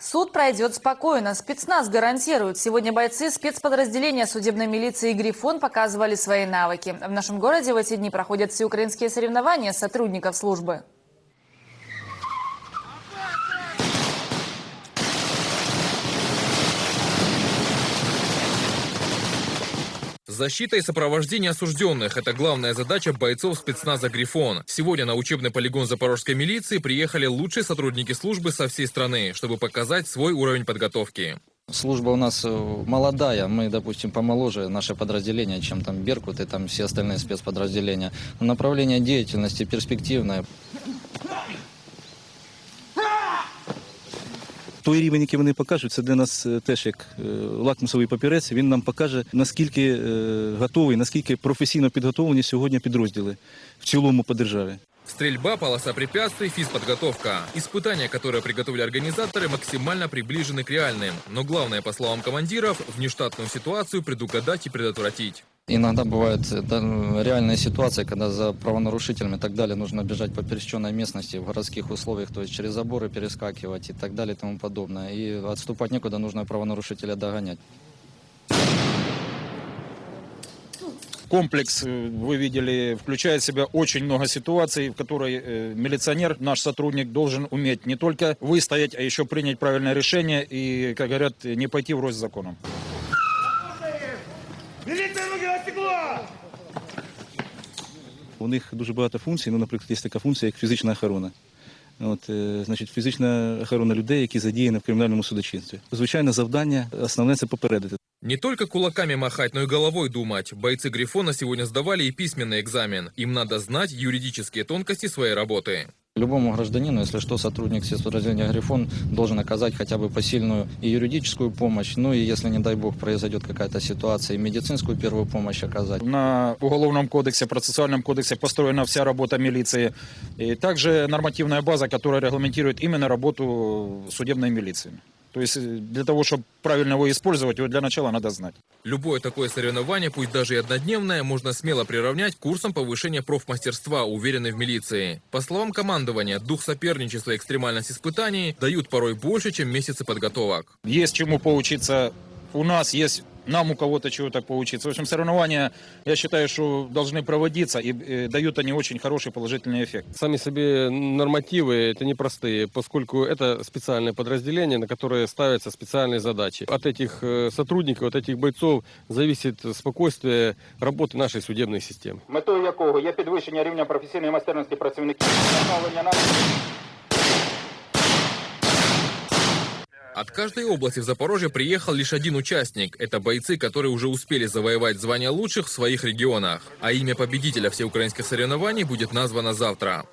Суд пройдет спокойно. Спецназ гарантирует. Сегодня бойцы спецподразделения судебной милиции «Грифон» показывали свои навыки. В нашем городе в эти дни проходят всеукраинские соревнования сотрудников службы. Защита и сопровождение осужденных – это главная задача бойцов спецназа «Грифон». Сегодня на учебный полигон запорожской милиции приехали лучшие сотрудники службы со всей страны, чтобы показать свой уровень подготовки. Служба у нас э, молодая, мы, допустим, помоложе наше подразделение, чем там Беркут и там все остальные спецподразделения. Направление деятельности перспективное. Той рівень, який вони покажуть, це для нас е, теж як е, лакмусовий папірець. Він нам покаже, наскільки е, готовий, наскільки професійно підготовлені сьогодні підрозділи в цілому по державі. Стрельба, полоса препятствий, физподготовка. Испытания, которые приготовили организаторы, максимально приближены к реальным. Но главное, по словам командиров, внештатную ситуацию предугадать и предотвратить. Иногда бывают да, реальные ситуации, когда за правонарушителями и так далее нужно бежать по пересеченной местности в городских условиях, то есть через заборы перескакивать и так далее и тому подобное. И отступать некуда, нужно правонарушителя догонять. Комплекс, э, вы видели, включает в себя очень много ситуаций, в которой э, милиционер, наш сотрудник, должен уметь не только выстоять, а еще принять правильное решение и, как говорят, не пойти врозь с законом. У них дуже багато функцій. Ну, наприклад, є така функція, як фізична охорона. От, е, значить, фізична охорона людей, які задіяні в кримінальному судочинстві. Звичайно, завдання основне це попередити. Не только кулаками махать, но и головой думать. Бойцы «Грифона» сегодня сдавали и письменный экзамен. Им надо знать юридические тонкости своей работы. Любому гражданину, если что, сотрудник спецподразделения «Грифон» должен оказать хотя бы посильную и юридическую помощь, ну и если, не дай бог, произойдет какая-то ситуация, и медицинскую первую помощь оказать. На Уголовном кодексе, процессуальном кодексе построена вся работа милиции. И также нормативная база, которая регламентирует именно работу судебной милиции. То есть э, для того, чтобы правильно его использовать, его для начала надо знать. Любое такое соревнование, пусть даже и однодневное, можно смело приравнять к курсам повышения профмастерства, уверенной в милиции. По словам командования, дух соперничества и экстремальность испытаний дают порой больше, чем месяцы подготовок. Есть чему поучиться у нас, есть нам у кого-то чего-то поучиться. В общем, соревнования, я считаю, что должны проводиться и э, дают они очень хороший положительный эффект. Сами себе нормативы это непростые, поскольку это специальное подразделение, на которое ставятся специальные задачи. От этих э, сотрудников, от этих бойцов зависит спокойствие работы нашей судебной системы. Метою якого є підвищення рівня професійної майстерності працівників, встановлення навичок От каждой области в Запорожье приехал лишь один участник. Это бойцы, которые уже успели завоевать звание лучших в своих регионах. А имя победителя всеукраинских соревнований будет названо завтра.